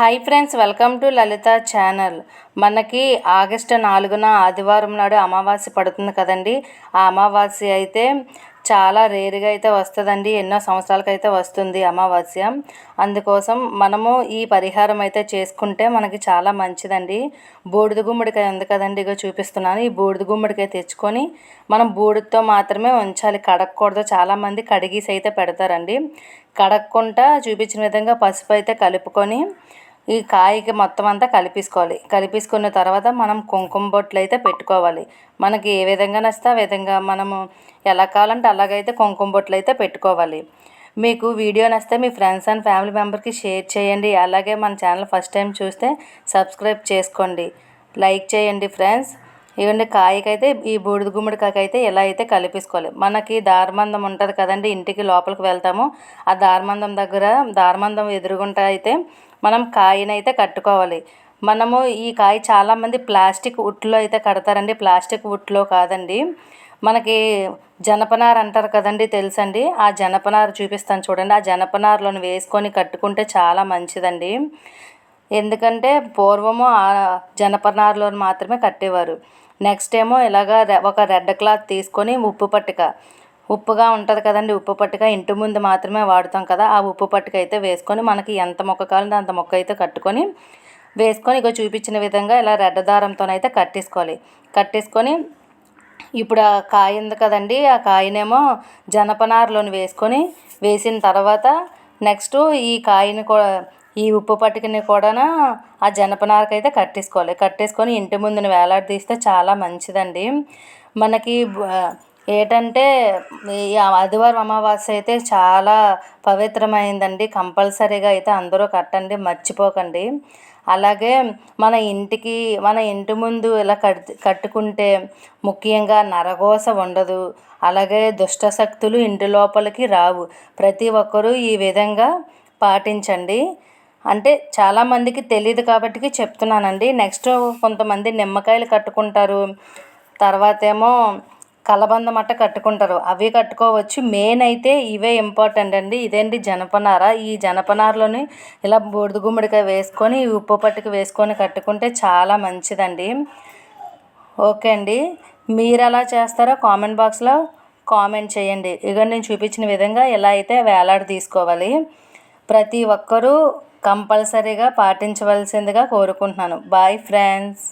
Hi friends welcome to Lalitha channel మనకి August నాలుగున ఆదివారం నాడు అమావాస్య పడుతుంది కదండి. ఆ అమావాస్య అయితే చాలా రేరుగా అయితే వస్తుందండి. ఎన్నో సంవత్సరాలకైతే అయితే వస్తుంది అమావాస్య. అందుకోసం మనము ఈ పరిహారం అయితే చేసుకుంటే మనకి చాలా మంచిదండి. బూడిద గుమ్మడికాయ ఉంది కదండి ఇక చూపిస్తున్నాను. ఈ బూడిద గుమ్మడికాయ తెచ్చుకొని మనం బూడిదతో మాత్రమే ఉంచాలి. కడగకూడదు చాలామంది కడిగేసి అయితే పెడతారండి. కడగకుండా చూపించిన విధంగా పసుపు అయితే కలుపుకొని ఈ కాయకి మొత్తం అంతా కలిపేసుకోవాలి. కలిపేసుకున్న తర్వాత మనం కుంకుమ బొట్లు అయితే పెట్టుకోవాలి. మనకి ఏ విధంగా నచ్చితే ఆ విధంగా మనము ఎలా కావాలంటే అలాగైతే కుంకుమ బొట్లు అయితే పెట్టుకోవాలి. మీకు వీడియో నచ్చితే మీ ఫ్రెండ్స్ అండ్ ఫ్యామిలీ మెంబర్కి షేర్ చేయండి. అలాగే మన ఛానల్ ఫస్ట్ టైం చూస్తే సబ్స్క్రైబ్ చేసుకోండి. లైక్ చేయండి ఫ్రెండ్స్. ఇవ్వండి కాయకైతే ఈ బూడిద గుమ్మడికాయకైతే ఎలా అయితే కలిపేసుకోవాలి. మనకి దారుమందం ఉంటుంది కదండి ఇంటికి లోపలికి వెళ్తాము. ఆ దారుమందం దగ్గర దారుమందం ఎదురుగుంటా అయితే మనం కాయనైతే కట్టుకోవాలి. మనము ఈ కాయ చాలామంది ప్లాస్టిక్ ఉట్లో అయితే కడతారండి. ప్లాస్టిక్ ఉట్లో కాదండి. మనకి జనపనార అంటారు కదండి తెలుసండి? ఆ జనపనార చూపిస్తాను చూడండి. ఆ జనపనారలను వేసుకొని కట్టుకుంటే చాలా మంచిదండి. ఎందుకంటే పూర్వము ఆ జనపనారలో మాత్రమే కట్టేవారు. నెక్స్ట్ ఏమో ఇలాగ ఒక రెడ్ క్లాత్ తీసుకొని ఉప్పు పట్టిక. ఉప్పుగా ఉంటుంది కదండి ఉప్పు పట్టుక ఇంటి ముందు మాత్రమే వాడుతాం కదా ఆ ఉప్పు పట్టుక అయితే వేసుకొని మనకి ఎంత మొక్క కావాలంటే అంత మొక్క అయితే కట్టుకొని వేసుకొని ఇక చూపించిన విధంగా ఇలా రెడ్ దారంతోనైతే కట్టేసుకోవాలి. కట్టేసుకొని ఇప్పుడు ఆ కాయ ఉంది కదండి ఆ కాయనేమో జనపనారలోని వేసుకొని వేసిన తర్వాత నెక్స్ట్ ఈ కాయని కూడా ఈ ఉప్పు పట్టుకుని కూడా ఆ జనపనారకైతే అయితే కట్టేసుకోవాలి. కట్టేసుకొని ఇంటి ముందుని వేలాడదీస్తే చాలా మంచిదండి. మనకి ఏంటంటే ఈ ఆదివారం అమావాస్య అయితే చాలా పవిత్రమైందండి. కంపల్సరీగా అయితే అందరూ కట్టండి మర్చిపోకండి. అలాగే మన ఇంటికి మన ఇంటి ముందు ఇలా కట్ కట్టుకుంటే ముఖ్యంగా నరగోస ఉండదు. అలాగే దుష్టశక్తులు ఇంటి లోపలికి రావు. ప్రతి ఒక్కరూ ఈ విధంగా పాటించండి. అంటే చాలామందికి తెలియదు కాబట్టి చెప్తున్నానండి. నెక్స్ట్ కొంతమంది నిమ్మకాయలు కట్టుకుంటారు. తర్వాత ఏమో కలబంద మట్ట కట్టుకుంటారు. అవి కట్టుకోవచ్చు. మెయిన్ అయితే ఇవే ఇంపార్టెంట్ అండి. ఇదేంటి జనపనార? ఈ జనపనారలోని ఇలా బూడిద గుమ్మడికాయ వేసుకొని ఉప్పు పట్టుకు వేసుకొని కట్టుకుంటే చాలా మంచిదండి. ఓకే అండి. మీరు ఎలా చేస్తారో కామెంట్ బాక్స్లో కామెంట్ చేయండి. ఇక నేను చూపించిన విధంగా ఎలా అయితే వేలాడ తీసుకోవాలి. ప్రతి ఒక్కరూ కంపల్సరీగా పాటించవలసిందిగా కోరుకుంటున్నాను. Bye friends